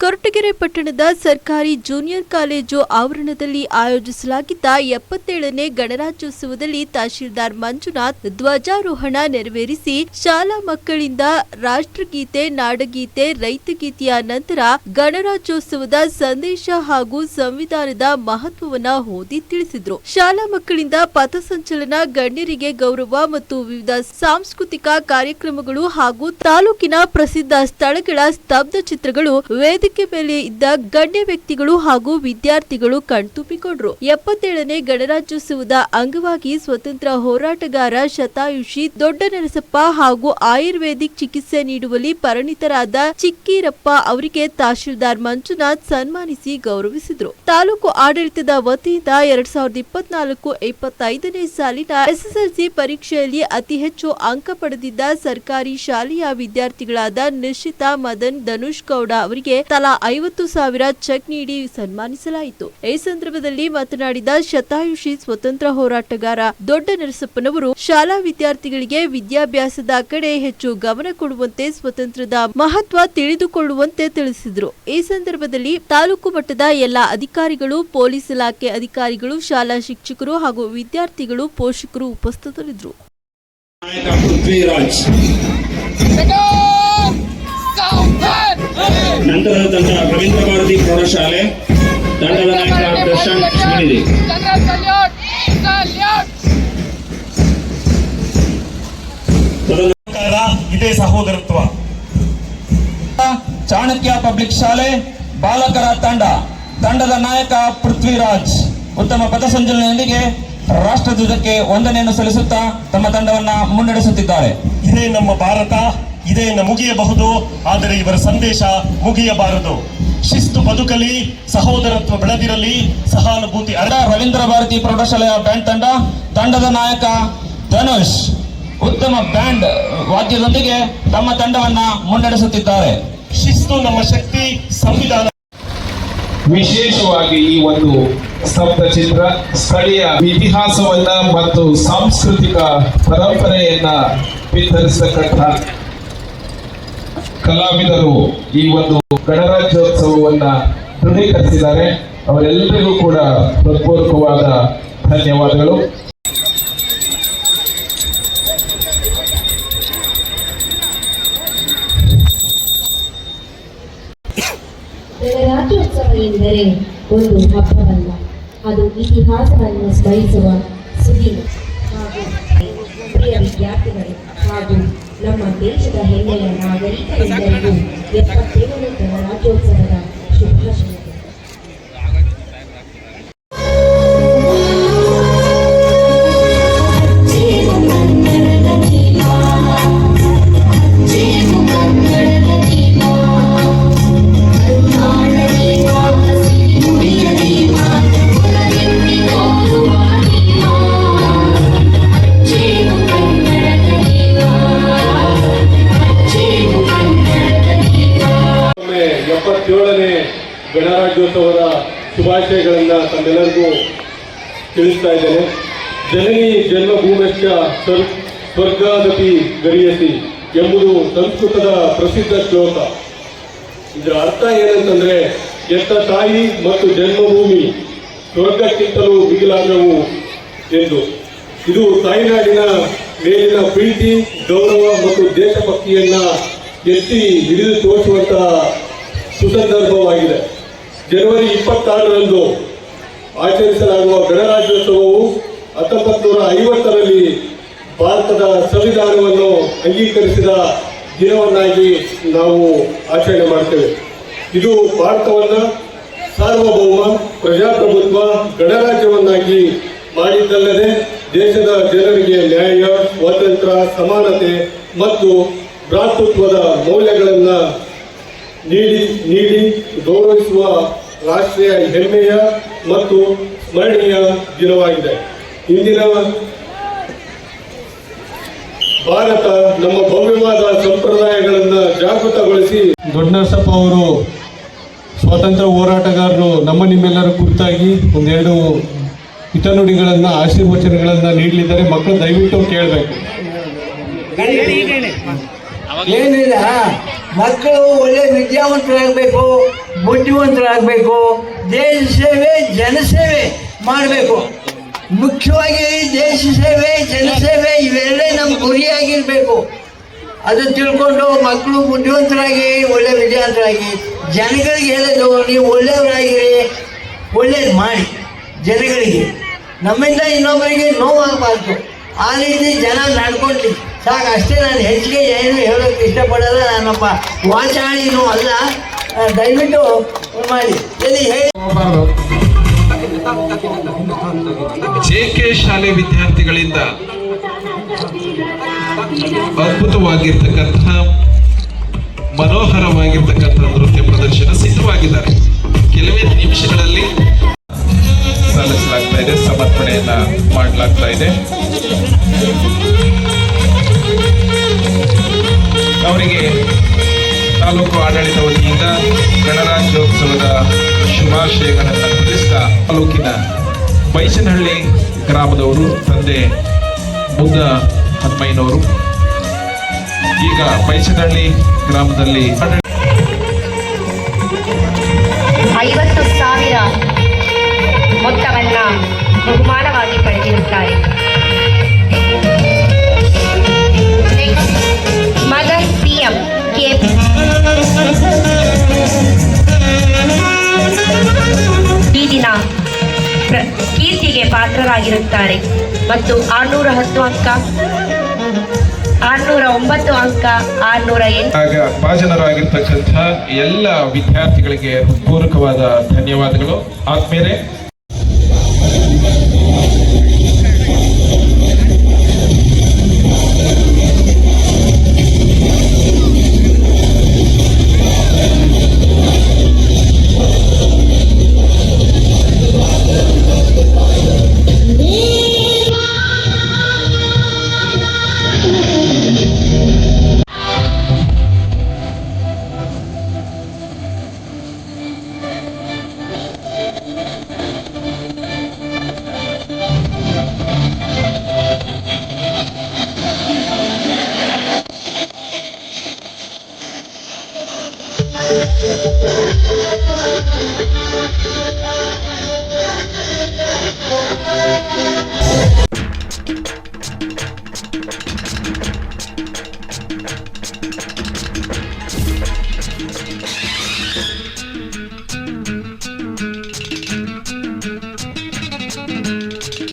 ಕೊರಟಗೆರೆ ಪಟ್ಟಣದ ಸರ್ಕಾರಿ junior college ಆವರಣದಲ್ಲಿ ಆಯೋಜಿಸಲಾಗಿದ್ದ ಎಪ್ಪತ್ತೇಳನೇ ಗಣರಾಜ್ಯೋತ್ಸವದಲ್ಲಿ ತಹಶೀಲ್ದಾರ್ ಮಂಜುನಾಥ್ ಧ್ವಜಾರೋಹಣ ನೆರವೇರಿಸಿ ಶಾಲಾ ಮಕ್ಕಳಿಂದ ರಾಷ್ಟ್ರಗೀತೆ, ನಾಡಗೀತೆ, ರೈತಗೀತೆಯ ನಂತರ ಗಣರಾಜ್ಯೋತ್ಸವದ ಸಂದೇಶ ಹಾಗೂ ಸಂವಿಧಾನದ ಮಹತ್ವವನ್ನ ಓದಿ ತಿಳಿಸಿದರು. ಶಾಲಾ ಮಕ್ಕಳಿಂದ ಪಥಸಂಚಲನ, ಗಣ್ಯರಿಗೆ ಗೌರವ ಮತ್ತು ವಿವಿಧ ಸಾಂಸ್ಕೃತಿಕ ಕಾರ್ಯಕ್ರಮಗಳು ಹಾಗೂ ತಾಲೂಕಿನ ಪ್ರಸಿದ್ಧ ಸ್ಥಳಗಳ ಸ್ತಬ್ಧ ಚಿತ್ರಗಳು ವೇದಿಕೆ ಮೇಲೆ ಇದ್ದ ಗಣ್ಯ ವ್ಯಕ್ತಿಗಳು ಹಾಗೂ ವಿದ್ಯಾರ್ಥಿಗಳು ಕಣ್ತುಂಬಿಕೊಂಡ್ರು. ಎಪ್ಪತ್ತೇಳನೇ ಗಣರಾಜ್ಯೋತ್ಸವದ ಅಂಗವಾಗಿ ಸ್ವತಂತ್ರ ಹೋರಾಟಗಾರ ಶತಾಯುಷಿ, ದೊಡ್ಡ ನರಸಪ್ಪ ಹಾಗೂ ಆಯುರ್ವೇದಿಕ್ ಚಿಕಿತ್ಸೆ ನೀಡುವಲ್ಲಿ ಪರಿಣಿತರಾದ ಚಿಕ್ಕೀರಪ್ಪ ಅವರಿಗೆ ತಹಶೀಲ್ದಾರ್ ಮಂಜುನಾಥ್ ಸನ್ಮಾನಿಸಿ ಗೌರವಿಸಿದ್ರು. ತಾಲೂಕು ಆಡಳಿತದ ವತಿಯಿಂದ ಎರಡ್ ಸಾವಿರದ ಇಪ್ಪತ್ನಾಲ್ಕು ಇಪ್ಪತ್ತೈದನೇ ಸಾಲಿನ ಎಸ್ಎಸ್ಎಲ್ಸಿ ಪರೀಕ್ಷೆಯಲ್ಲಿ ಅತಿ ಹೆಚ್ಚು ಅಂಕ ಪಡೆದಿದ್ದ ಸರ್ಕಾರಿ ಶಾಲೆಯ ವಿದ್ಯಾರ್ಥಿಗಳಾದ ನಿಶ್ಚಿತಾ ಮದನ್, ಧನುಷ್ ಗೌಡ ಅವರಿಗೆ ತಲಾ ಐವತ್ತು ಸಾವಿರ ಚೆಕ್ ನೀಡಿ ಸನ್ಮಾನಿಸಲಾಯಿತು. ಈ ಸಂದರ್ಭದಲ್ಲಿ ಮಾತನಾಡಿದ ಶತಾಯುಷಿ ಸ್ವತಂತ್ರ ಹೋರಾಟಗಾರ ದೊಡ್ಡ ನರಸಪ್ಪನವರು ಶಾಲಾ ವಿದ್ಯಾರ್ಥಿಗಳಿಗೆ ವಿದ್ಯಾಭ್ಯಾಸದ ಕಡೆ ಹೆಚ್ಚು ಗಮನ ಕೊಡುವಂತೆ ಸ್ವತಂತ್ರದ ಮಹತ್ವ ತಿಳಿದುಕೊಳ್ಳುವಂತೆ ತಿಳಿಸಿದರು. ಈ ಸಂದರ್ಭದಲ್ಲಿ ತಾಲೂಕು ಮಟ್ಟದ ಎಲ್ಲಾ ಅಧಿಕಾರಿಗಳು, ಪೊಲೀಸ್ ಇಲಾಖೆ ಅಧಿಕಾರಿಗಳು, ಶಾಲಾ ಶಿಕ್ಷಕರು ಹಾಗೂ ವಿದ್ಯಾರ್ಥಿಗಳು, ಪೋಷಕರು ಉಪಸ್ಥಿತರಿದ್ದರು. ನಂತರದ ತಂಡ ರವೀಂದ್ರ ಭಾರತಿ ಪ್ರೌಢಶಾಲೆ ತಂಡದ ನಾಯಕ ಪ್ರಶಾಂತ್ ಶಿವನಿಧಿ ಸರ್ಕಾರ ಇದೇ ಸಹೋದರತ್ವ. ಚಾಣಕ್ಯ ಪಬ್ಲಿಕ್ ಶಾಲೆ ಬಾಲಕರ ತಂಡ ತಂಡದ ನಾಯಕ ಪೃಥ್ವಿರಾಜ್. ಉತ್ತಮ ಪಥಸಂಚಲನೆಯೊಂದಿಗೆ ರಾಷ್ಟ್ರಧ್ವಜಕ್ಕೆ ವಂದನೆಯನ್ನು ಸಲ್ಲಿಸುತ್ತಾ ತಮ್ಮ ತಂಡವನ್ನ ಮುನ್ನಡೆಸುತ್ತಿದ್ದಾರೆ. ಇದೇ ನಮ್ಮ ಭಾರತ. ಇದೇ ನ ಮುಗಿಯಬಹುದು ಆದರೆ ಇವರ ಸಂದೇಶ ಮುಗಿಯಬಾರದು. ಶಿಸ್ತು ಬದುಕಲಿ ಸಹೋದರತ್ವ ಬೆಳೆದಿರಲಿ ಸಹಾನುಭೂತಿ ಅರ ರವೀಂದ್ರ ಭಾರತಿ ಪ್ರೌಢಶಾಲೆಯ ಬ್ಯಾಂಡ್ ತಂಡ ತಂಡದ ನಾಯಕ ಧನುಷ್ ಉತ್ತಮ ಬ್ಯಾಂಡ್ ವಾದ್ಯದೊಂದಿಗೆ ತಮ್ಮ ತಂಡವನ್ನ ಮುನ್ನಡೆಸುತ್ತಿದ್ದಾರೆ. ಶಿಸ್ತು ನಮ್ಮ ಶಕ್ತಿ ಸಂವಿಧಾನ ವಿಶೇಷವಾಗಿ ಈ ಒಂದು ಸ್ತಬ್ಧ ಚಿತ್ರ ಸ್ಥಳೀಯ ಇತಿಹಾಸವನ್ನ ಮತ್ತು ಸಾಂಸ್ಕೃತಿಕ ಪರಂಪರೆಯನ್ನ ಬಿತ್ತರಿಸತಕ್ಕಂಥ ಕಲಾವಿದರು ಈ ಒಂದು ಗಣರಾಜ್ಯೋತ್ಸವವನ್ನ ದೃಢೀಕರಿಸಿದ್ದಾರೆ. ಅವರೆಲ್ಲರಿಗೂ ಕೂಡ ಹೃತ್ಪೂರ್ವಕವಾದ ಧನ್ಯವಾದಗಳು. ಗಣರಾಜ್ಯೋತ್ಸವ ಎಂದರೆ ಒಂದು ಹಬ್ಬವಲ್ಲ, ಅದು ಇತಿಹಾಸವನ್ನು ಸ್ಮರಿಸುವ ಸುದಿನ. ಹಾಗೂ ಪ್ರಿಯ ವಿದ್ಯಾರ್ಥಿಗಳು ಹಾಗೂ ನಮ್ಮ ದೇಶದ ಹೆಮ್ಮೆಯ ನಾಗರಿಕರೆಲ್ಲರಿಗೂ ಎಪ್ಪತ್ತೇಳನೇ ಗಣರಾಜ್ಯೋತ್ಸವದ ಶುಭಾಶಯಗಳು ಎಪ್ಪತ್ತೇಳನೇ ಗಣರಾಜ್ಯೋತ್ಸವದ ಶುಭಾಶಯಗಳನ್ನು ತಮ್ಮೆಲ್ಲರಿಗೂ ತಿಳಿಸ್ತಾ ಇದ್ದೇನೆ. ಜನನಿ ಜನ್ಮಭೂಮಶ್ಚ ಸ್ವರ್, ಸ್ವರ್ಗಾಗತಿ ಗರಿಯಸಿ ಎಂಬುದು ಸಂಸ್ಕೃತದ ಪ್ರಸಿದ್ಧ ಶ್ಲೋಕ. ಇದರ ಅರ್ಥ ಏನಂತಂದ್ರೆ, ಎತ್ತ ತಾಯಿ ಮತ್ತು ಜನ್ಮಭೂಮಿ ಸ್ವರ್ಗಕ್ಕಿಂತಲೂ ಮಿಗಿಲಾದವು ಎಂದು. ಇದು ತಾಯಿನಾಡಿನ ಮೇಲಿನ ಪ್ರೀತಿ, ಗೌರವ ಮತ್ತು ದೇಶಭಕ್ತಿಯನ್ನ ಎತ್ತಿ ಹಿಡಿದು ತೋರಿಸುವಂತಹ ಸುಸಂದರ್ಭವಾಗಿದೆ. ಜನವರಿ ಇಪ್ಪತ್ತಾರರಂದು ಆಚರಿಸಲಾಗುವ ಗಣರಾಜ್ಯೋತ್ಸವವು ಹತ್ತೊಂಬತ್ತು ನೂರ ಐವತ್ತರಲ್ಲಿ ಭಾರತದ ಸಂವಿಧಾನವನ್ನು ಅಂಗೀಕರಿಸಿದ ದಿನವನ್ನಾಗಿ ನಾವು ಆಚರಣೆ ಮಾಡ್ತೇವೆ. ಇದು ಭಾರತವನ್ನು ಸಾರ್ವಭೌಮ, ಪ್ರಜಾಪ್ರಭುತ್ವ, ಗಣರಾಜ್ಯವನ್ನಾಗಿ ಮಾಡಿದ್ದಲ್ಲದೆ ದೇಶದ ಜನರಿಗೆ ನ್ಯಾಯ, ಸ್ವಾತಂತ್ರ್ಯ, ಸಮಾನತೆ ಮತ್ತು ಭ್ರಾತೃತ್ವದ ಮೌಲ್ಯಗಳನ್ನು ನೀಡಿ ನೀಡಿ ಗೌರವಿಸುವ ರಾಷ್ಟ್ರೀಯ ಹೆಮ್ಮೆಯ ಮತ್ತು ಸ್ಮರಣೀಯ ದಿನವಾಗಿದೆ. ಇಂದಿನ ಭಾರತ ನಮ್ಮ ಭವ್ಯವಾದ ಸಂಪ್ರದಾಯಗಳನ್ನು ಜಾಗೃತಗೊಳಿಸಿ ದೊಡ್ಡನರಸಪ್ಪ ಅವರು ಸ್ವಾತಂತ್ರ್ಯ ಹೋರಾಟಗಾರರು ನಮ್ಮ ನಿಮ್ಮೆಲ್ಲರ ಕುರಿತಾಗಿ ಒಂದೆರಡು ಹಿತನುಡಿಗಳನ್ನು ಆಶೀರ್ವಚನಗಳನ್ನು ನೀಡಲಿದ್ದಾರೆ. ಮಕ್ಕಳು ದಯವಿಟ್ಟು ಕೇಳಬೇಕು. ಏನಿಲ್ಲ ಮಕ್ಕಳು ಒಳ್ಳೆ ವಿದ್ಯಾವಂತರಾಗಬೇಕು, ಬುದ್ಧಿವಂತರಾಗಬೇಕು, ದೇಶ ಸೇವೆ ಜನಸೇವೆ ಮಾಡಬೇಕು. ಮುಖ್ಯವಾಗಿ ದೇಶ ಸೇವೆ ಜನಸೇವೆ ಇವೆರಡೇ ನಮ್ಮ ಗುರಿಯಾಗಿರಬೇಕು ಅದು ತಿಳ್ಕೊಂಡು ಮಕ್ಕಳು ಬುದ್ಧಿವಂತರಾಗಿ, ಒಳ್ಳೆ ವಿದ್ಯಾವಂತರಾಗಿ, ಜನಗಳಿಗೆ ಹೇಳೋದು, ನೀವು ಒಳ್ಳೆಯವರಾಗಿರಿ, ಒಳ್ಳೇದು ಮಾಡಿ, ಜನಗಳಿಗೆ. ನಮ್ಮಿಂದ ಇನ್ನೊಬ್ಬರಿಗೆ ನೋವಾಗಬಾರ್ದು. ಆ ರೀತಿ ಜನ ನಡ್ಕೊಂಡ್ಲಿ ಸಾಕು ಅಷ್ಟೇ ನಾನು ಹೆಚ್ಚಿಗೆ ಏನು ಹೇಳೋಕ್ಕೆ ಇಷ್ಟಪಡಲ್ಲ, ನಾನೊಬ್ಬ ವಾಚಾಳಿನೂ ಅಲ್ಲ. ದಯವಿಟ್ಟು ಮಾಡಿ. ಎಲ್ಲಿ ಹೇಳಿ? ಜೆ ಕೆ ಶಾಲೆ ವಿದ್ಯಾರ್ಥಿಗಳಿಂದ ಅದ್ಭುತವಾಗಿರ್ತಕ್ಕಂತಹ, ಮನೋಹರವಾಗಿರ್ತಕ್ಕಂತಹ ನೃತ್ಯ ಪ್ರದರ್ಶನ ಸಿದ್ಧವಾಗಿದ್ದಾರೆ. ಕೆಲವೇ ನಿಮಿಷಗಳಲ್ಲಿ ಸಲ್ಲಿಸಲಾಗ್ತಾ ಇದೆ, ಸಮರ್ಪಣೆಯನ್ನ ಮಾಡಲಾಗ್ತಾ ಇದೆ. ಅವರಿಗೆ ತಾಲೂಕು ಆಡಳಿತ ವತಿಯಿಂದ ಗಣರಾಜ್ಯೋತ್ಸವದ ಶುಭಾಶಯಗಳನ್ನು ತಿಳಿಸ್ತಾ ತಾಲೂಕಿನ ಬೈಸನಹಳ್ಳಿ ಗ್ರಾಮದವರು, ತಂದೆ ಬುದ್ಧ ಹನುಮಯ್ಯನವರು. ಈಗ ಬೈಸನಹಳ್ಳಿ ಗ್ರಾಮದಲ್ಲಿ ಐವತ್ತು ಮೊತ್ತವನ್ನ ಬಹುಮಾನವಾಗಿ ಪಡೆದಿರುತ್ತಾರೆ. ಮದರ್ ಪಿ ಎಂ ಕೆ ಈ ದಿನ ಕೀರ್ತಿಗೆ ಪಾತ್ರರಾಗಿರುತ್ತಾರೆ. ಮತ್ತು ಆರ್ನೂರ ಹತ್ತು ಅಂಕ, ಆರ್ನೂರ ಒಂಬತ್ತು ಅಂಕ, ಆರ್ನೂರ ಆಗ ಭಾಜನರಾಗಿರ್ತಕ್ಕಂಥ ಎಲ್ಲ ವಿದ್ಯಾರ್ಥಿಗಳಿಗೆ ಪೂರಕವಾದ ಧನ್ಯವಾದಗಳು. ಆದ್ಮೇಲೆ「そしてそこでそこでたまってる」「ついてこないで」